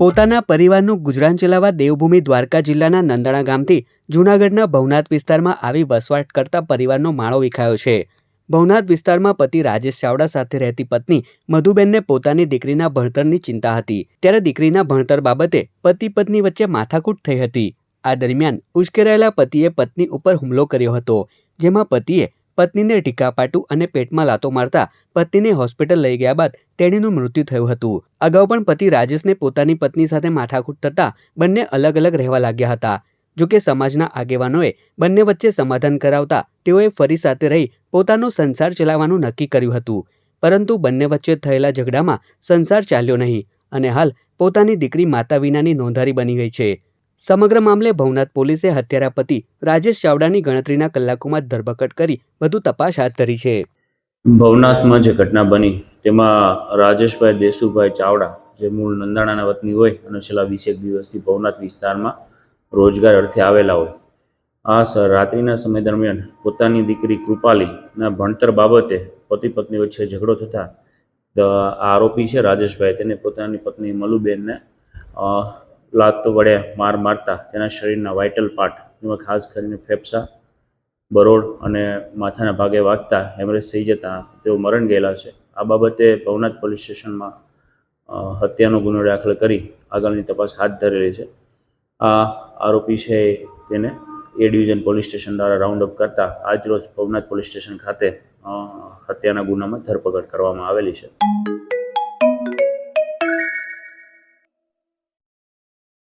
પોતાના પરિવારનું ગુજરાન ચલાવવા દેવભૂમિ દ્વારકા જિલ્લાના નંદણા ગામથી જૂનાગઢના ભવનાથ વિસ્તારમાં આવી વસવાટ કરતા પરિવારનો માળો વિખાયો છે. ભવનાથ વિસ્તારમાં પતિ રાજેશ ચાવડા સાથે રહેતી પત્ની મધુબેનને પોતાની દીકરીના ભણતરની ચિંતા હતી. ત્યારે દીકરીના ભણતર બાબતે પતિ પત્ની વચ્ચે માથાકૂટ થઈ હતી. આ દરમિયાન ઉશ્કેરાયેલા પતિએ પત્ની ઉપર હુમલો કર્યો હતો, જેમાં પતિએ પત્નીને ટીકાપાટું અને પેટમાં લાતો મારતા પત્નીને હોસ્પિટલ લઈ ગયા બાદ તેણીનું મૃત્યુ થયું હતું. અગાઉ પણ પતિ રાજેશને પોતાની પત્ની સાથે માથાકૂટ થતા બંને અલગ અલગ રહેવા લાગ્યા હતા. જોકે સમાજના આગેવાનોએ બંને વચ્ચે સમાધાન કરાવતા તેઓએ ફરી સાથે રહી પોતાનો સંસાર ચલાવવાનું નક્કી કર્યું હતું. પરંતુ બંને વચ્ચે થયેલા ઝઘડામાં સંસાર ચાલ્યો નહીં અને હાલ પોતાની દીકરી માતા વિનાની નોંધારી બની ગઈ છે. સમગ્ર મામલે ભવનાથ પોલીસે હત્યારા પતિ રાજેશ ચાવડાની ગણતરીના કલાકોમાં ધરપકડ કરી વધુ તપાસ હાથ ધરી છે. ભવનાથમાં જે ઘટના બની, તેમાં રાજેશભાઈ દેસુભાઈ ચાવડા, જે મૂળ નંદાણાના વતની હોય અને છેલ્લા વીસેક દિવસથી ભવનાથ વિસ્તારમાં રોજગાર અર્થે આવેલા હોય. આ રાત્રિના સમય દરમિયાન પોતાની દીકરી કૃપાલીના ભણતર બાબતે પતિ પત્ની વચ્ચે ઝઘડો થતાં આરોપી છે રાજેશભાઈ. તેને પોતાની પત્ની મલુબેનને લાત વડે માર મારતા, તેના શરીરના વાઇટલ પાર્ટ એમાં ખાસ કરીને ફેફસા બરોડ અને માથાના ભાગે વાગતા હેમરેજ થઈ જતા, તેઓ મરણ ગયેલા છે. આ બાબતે ભવનાથ પોલીસ સ્ટેશનમાં હત્યાનો ગુનો દાખલ કરી આગળની તપાસ હાથ ધરેલી છે. આ આરોપી છે તેને એ ડિવિઝન પોલીસ સ્ટેશન દ્વારા રાઉન્ડ અપ કરતા આજરોજ ભવનાથ પોલીસ સ્ટેશન ખાતે હત્યાના ગુનામાં ધરપકડ કરવામાં આવેલી છે.